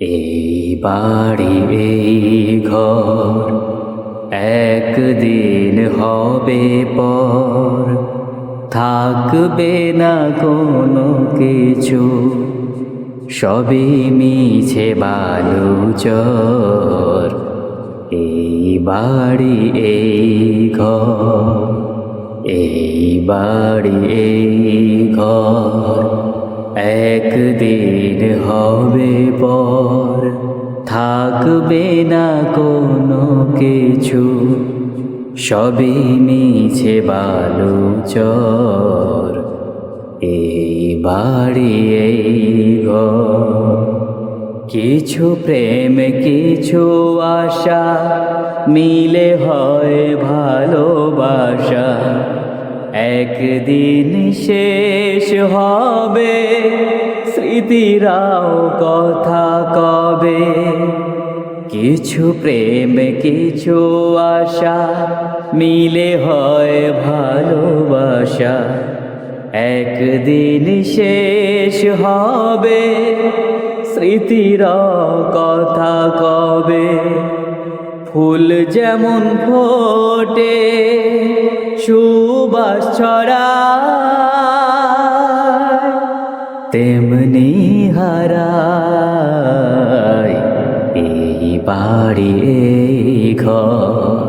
এই বাড়ি এই ঘর একদিন হবে পর। থাকবে না কোনো কিছু, সবই মিছে বালু চর। এই বাড়ি এই ঘর এই বাড়ি এই ঘর। একদিন হবে পর থাকবে না কোনো কিছু, সবই মিছে বালু চর। এই বাড়ি, এই ঘর, কিছু প্রেম, কিছু আশা, মিলে হয় ভালোবাসা। একদিন শেষ হবে স্মৃতিরাও কথা কবে? কিছু প্রেম, কিছু আশা মিলে হয় ভালোবাসা। একদিন শেষ হবে স্মৃতির কথা কবে? ফুল যেমন ফোটে সুবাস ছড়ায়, তেমনি হারায় এই বাড়ি এই ঘর।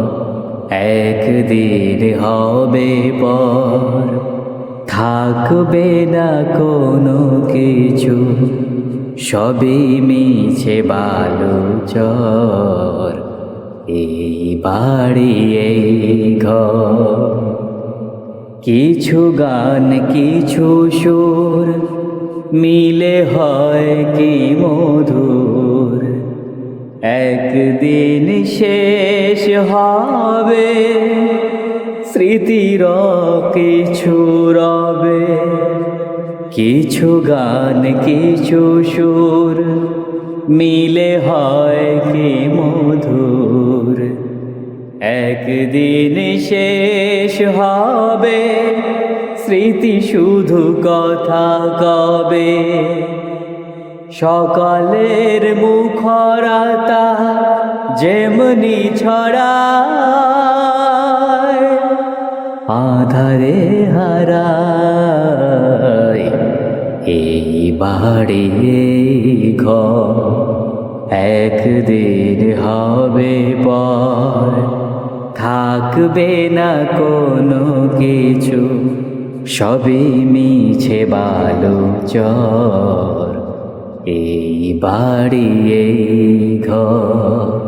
একদিন হবে পর, থাকবে না কোনো কিছু, সবই মিছে বালু চর। এই বাড়ি এই ঘর। কিছু গান, কিছু সুর মিলে হয় কি মধুর। একদিন শেষ হবে, স্মৃতির কিছু রবে। কিছু গান, কিছু সুর মিলে হয় কি মধুর। একদিন শেষ হবে, স্মৃতি শুধু কথা কবে। সকালের মুখরাতা যেমনি ছড়ায়, আধারে হারায় এই বাড়ি ঘর। একদিন হবে পর। থাকবে না কোনো কিছু, সবই মিছে বালু চর এই বাড়ি, এই ঘর,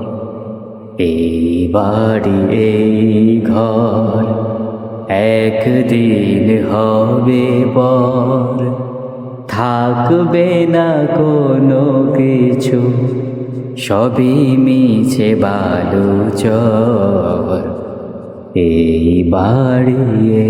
এই বাড়ি, এই ঘর, একদিন হবে পর। থাকবে না কোনো কিছু সবই মিছে বালু চর। এই বাড়ি এই ঘর